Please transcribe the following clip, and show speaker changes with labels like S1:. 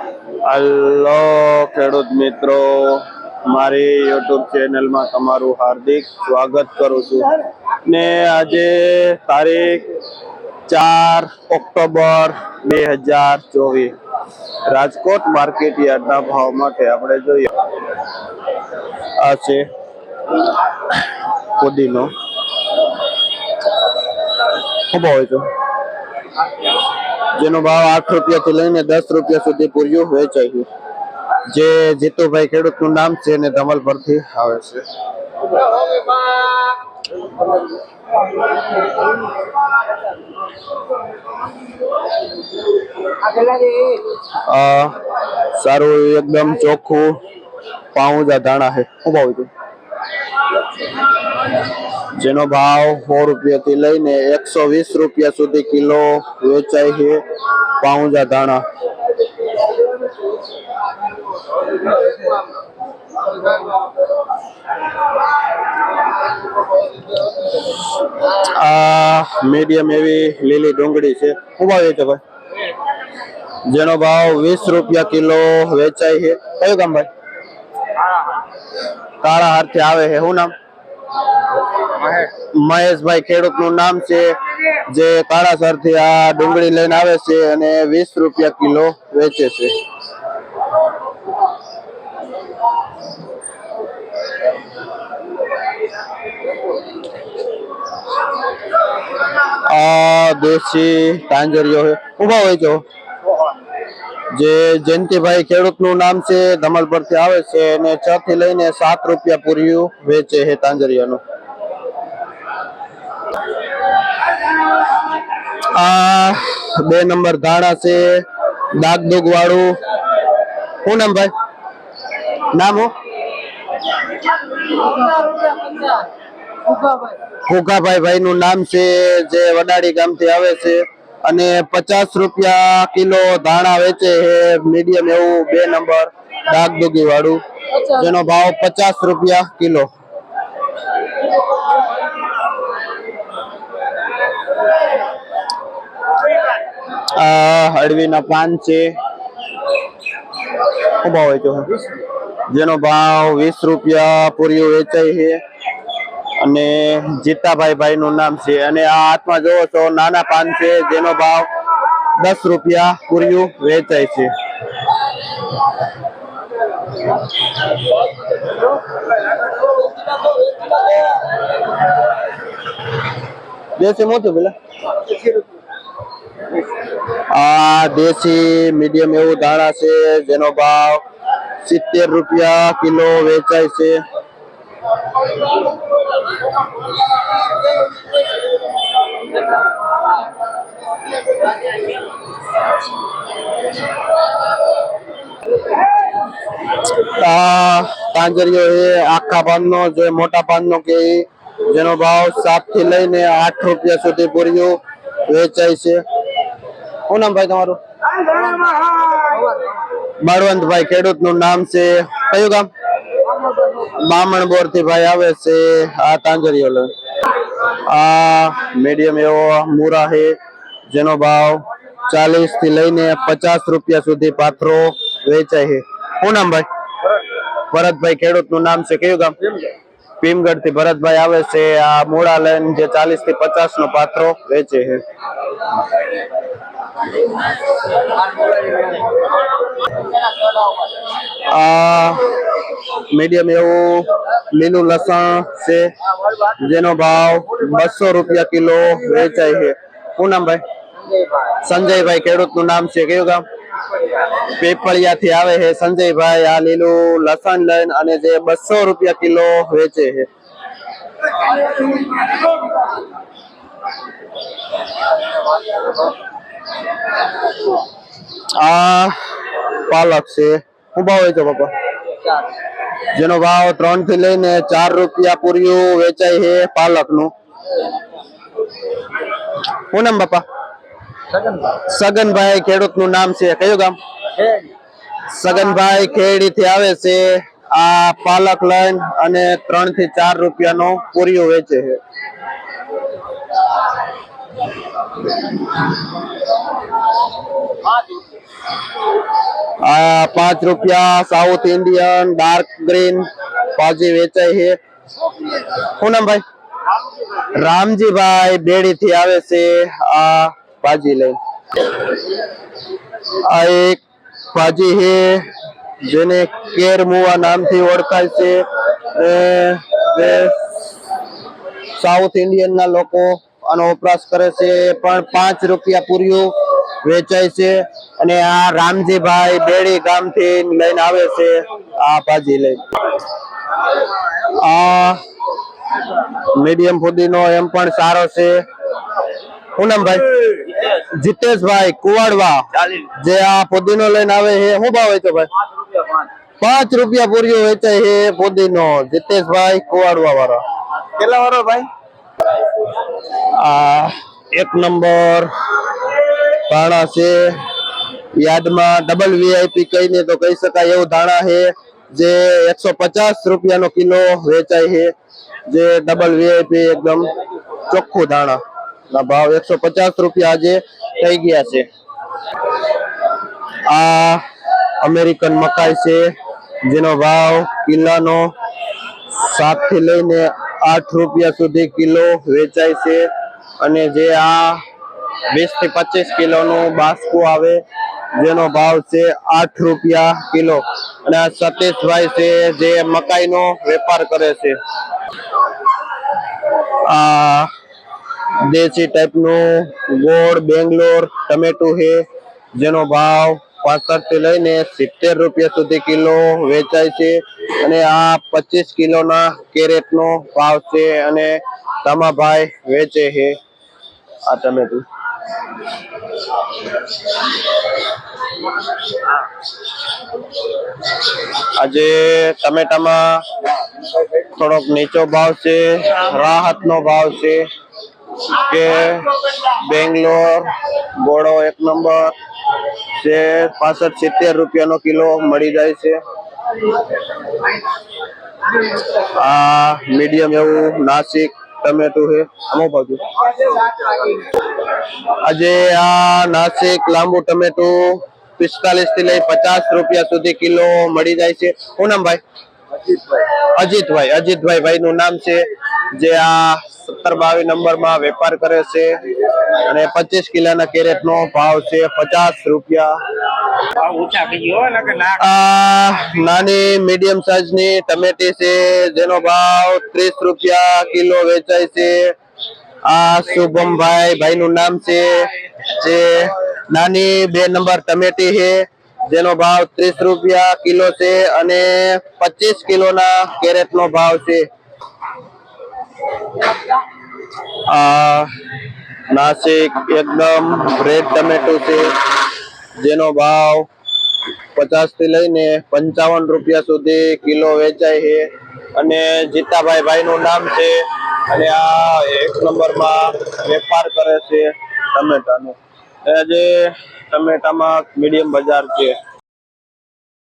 S1: Hello ખેડૂત મિત્રો, મારી યુટ્યુબ ચેનલમાં તમારું હાર્દિક સ્વાગત કરું છું. ને આજે તારીખ ચાર ઓક્ટોબર બે હજાર ચોવીસ. રાજકોટ માર્કેટ યાર્ડના ભાવ માટે આપણે જોઈએ. આ છે પુદીનો શું ભાવ છે. જેનો ભાવ આઠ રૂપિયા થી લઈને દસ રૂપિયા સુધી પૂર્યું વેચાયું જે જીતુભાઈ ખેડૂતનું નામ છે અને ધમલ પરથી આવે છે. સારું, એકદમ ચોખ્ખું, પાઉંજા ધાણા છે. શું ભાવ જેનો ભાવ સો રૂપિયા થી લઈને એકસો વીસ રૂપિયા સુધી કિલો વેચાય છે પાઉંજા ધાણા. આ મીડિયમ એવી લીલી ડુંગળી છે. ઊભા વેચો ભાઈ. જેનો ભાવ વીસ રૂપિયા કિલો વેચાય છે. કયું ગામ ભાઈ? કાળા હારથી આવે છે. શું નામ? મહેશભાઈ ખેડૂતનું નામ છે જે કાળાસરથી આ ડુંગળી લઈને આવે છે અને વીસ રૂપિયા કિલો વેચે છે. આ દેશી તાંજરીઓ ઊભા હોય છો? જે જયંતિભાઈ ખેડૂતનું નામ છે ધમલ પરથી આવે છે અને છ થી લઈને સાત રૂપિયા પૂર્યું વેચે છે તાંજરિયાનું. આ બે નંબર ધાણા છે દાગ દુગ વાળું. શું નામ ભાઈ? નામ હું ફુગાભાઈ ભાઈ નું નામ છે જે વડાડી ગામથી આવે છે. અને પચાસ રૂપિયા કિલો ધાણા વેચે છે મીડિયમ એવું બે નંબર દાગદુગી વાળું, જેનો ભાવ પચાસ રૂપિયા કિલો. આ હળવીના પાન છે. શું ભાવ જેનો ભાવ વીસ રૂપિયા પૂરીઓ વેચાય છે. અને જીતાભાઈ ભાઈ નું નામ છે. અને આ હાથમાં જોવો તો નાના પાન છે, જેનો ભાવ દસ રૂપિયા પૂર્યું વેચાય છે. દેશી મોટું પેલા? આ દેશી મીડિયમ એવું દાણા છે, જેનો ભાવ સિત્તેર રૂપિયા કિલો વેચાય છે. આ એ આખા પાનનો, જે મોટા પાનનો કે જેનો ભાવ સાતથી લઈને આઠ રૂપિયા સુધી પૂર્યું વેચાય છે. શું નામ ભાઈ તમારું? બળવંતભાઈ ખેડૂતનું નામ છે. કયું ગામ? બામણ બોરથી ભાઈ આવે છે આ લઈને આ મીડિયમ એવો મૂરા છે જેનો ભાવ ચાલીસથી લઈને પચાસ રૂપિયા સુધી પાથરો વેચાય છે. શું નામ ભાઈ? ભરતભાઈ ખેડૂતનું નામ છે કયું ગામ? ભીમગઢ. થી ભરતભાઈ આવે છે આ મૂળા લઈને જે ચાલીસથી પચાસ નો પાથરો વેચે છે. આ મીડિયમ એવું લીલું લસણ છે, જેનો ભાવ બસો રૂપિયા કિલો વેચાય છે. શું નામ ભાઈ? સંજયભાઈ ખેડૂતનું નામ છે. કયું ગામ? પેપળિયા થી આવે છે. સંજયભાઈ, આ લીલું લસણ લઈને અને જે બસો રૂપિયા કિલો વેચે છે. આ પાલક છે. હું ભાવ વેચો પપ્પા જેનો ભાવ ત્રણથી લઈને ચાર રૂપિયા પૂર્યું વેચાય છે પાલકનું શું નામ બાપા? સગનભાઈ. ખેડૂતનું નામ છે. કયું ગામ? સગનભાઈ ખેડી થી આવે છે. આ પાલક લઈને અને ત્રણથી ચાર રૂપિયા નો પૂરીઓ વેચે છે. આ પાંચ રૂપિયા સાઉથ ઇન્ડિયન ડાર્ક ગ્રીન ભાજી વેચાય છે. શું નામ ભાઈ? રામજીભાઈ બેડી થી આવે છે આ ભાજી લઈ આ એક ભાજી છે, જેને કેર મુવા નામથી ઓળખાય છે. સાઉથ ઇન્ડિયન ના લોકો આનો વપરાશ કરે છે, પણ પાંચ રૂપિયા પૂર્યું વેચાય છે અને આ રામજીભાઈ બેડી ગામથી લઈને આવે છે, આ ભાજી લઈ આ મીડિયમ ફૂદીનો એમ પણ સારો છે. પૂનમભાઈ ભાઈ? જીતેશભાઈ કુવાડવા. જે આ પુદીનો લઈને આવે છે, શું ભાવ છે ભાઈ? પાંચ રૂપિયા પૂરીઓ વેચાય છે પુદીનો જીતેશભાઈ કુવાડવા વાળા. કેટલા વાળો ભાઈ? આ એક નંબર ધાણા છે. યાદમાં ડબલ વીઆઈપી કહીને તો કહી શકાય એવું ધાણા છે, જે એકસો પચાસ રૂપિયાનો કિલો વેચાય છે, જે ડબલ વીઆઈપી એકદમ ચોખ્ખું ધાણા. ના ભાવ એકસો પચાસ રૂપિયા આજે થઈ ગયા છે. આ અમેરિકન મકાઈ છે, જેનો ભાવ કિલ્લાનો સાતથી લઈને આઠ રૂપિયા સુધી કિલો વેચાય છે અને જે આ વીસથી પચીસ કિલો નું બાસ્કું આવે, જેનો ભાવ છે આઠ રૂપિયા કિલો. અને આ સતીશભાઈ છે જે મકાઈનો વેપાર કરે છે. આ દેશી ટાઈપનું ગોળ, બેંગ્લોર, ટમેટું છે, જેનો ભાવ પાસઠથી લઈને સિત્તેર રૂપિયા સુધી કિલો વેચાય છે અને આ પચીસ કિલોના કેરેટનો ભાવ છે અને તમાભાઈ વેચે છે. આ ટમેટું આજે ટમેટામાં થોડોક નીચો ભાવ છે, રાહતનો ભાવ છે, કે બેંગ્લોર ગોળો એક નંબર છે પાસઠ સિત્તેર રૂપિયાનો કિલો મળી જાય છે. આ મીડિયમ એવું નાસિક ટમેટું છે. અમુક બાજુ. આજે આ નાસિક લાંબુ ટમેટું પિસ્તાલીસથી લઈ પચાસ રૂપિયા સુધી કિલો મળી જાય છે. પૂનમભાઈ ભાઈ? અજીતભાઈ. અજીતભાઈ ભાઈ નું નામ છે જે આ સત્તર બાવીસ નંબરમાં વેપાર કરે છે અને પચીસ કિલોના કેરેટ નો ભાવ છે પચાસ રૂપિયા. નાની મીડિયમ સાઈઝની ટમેટી છે જેનો ભાવ ત્રીસ રૂપિયા કિલો વેચાય છે. આ શુભમભાઈ ભાઈ નું નામ છે જે નાની બે નંબર ટમેટી છે. જેનો ભાવ ત્રીસ રૂપિયા કિલો છે અને પચીસ કિલો ના કેરેટ નો ભાવ છે. આ નાસિક એકદમ રેડ ટમેટો છે, જેનો ભાવ પચાસથી લઈને પંચાવન રૂપિયા સુધી કિલો વેચાય છે. અને જીતાભાઈ ભાઈ નું નામ છે અને આ એક નંબરમાં વેપાર કરે છે ટમેટાનો. આજે ટમેટામાં મીડિયમ બજાર છે.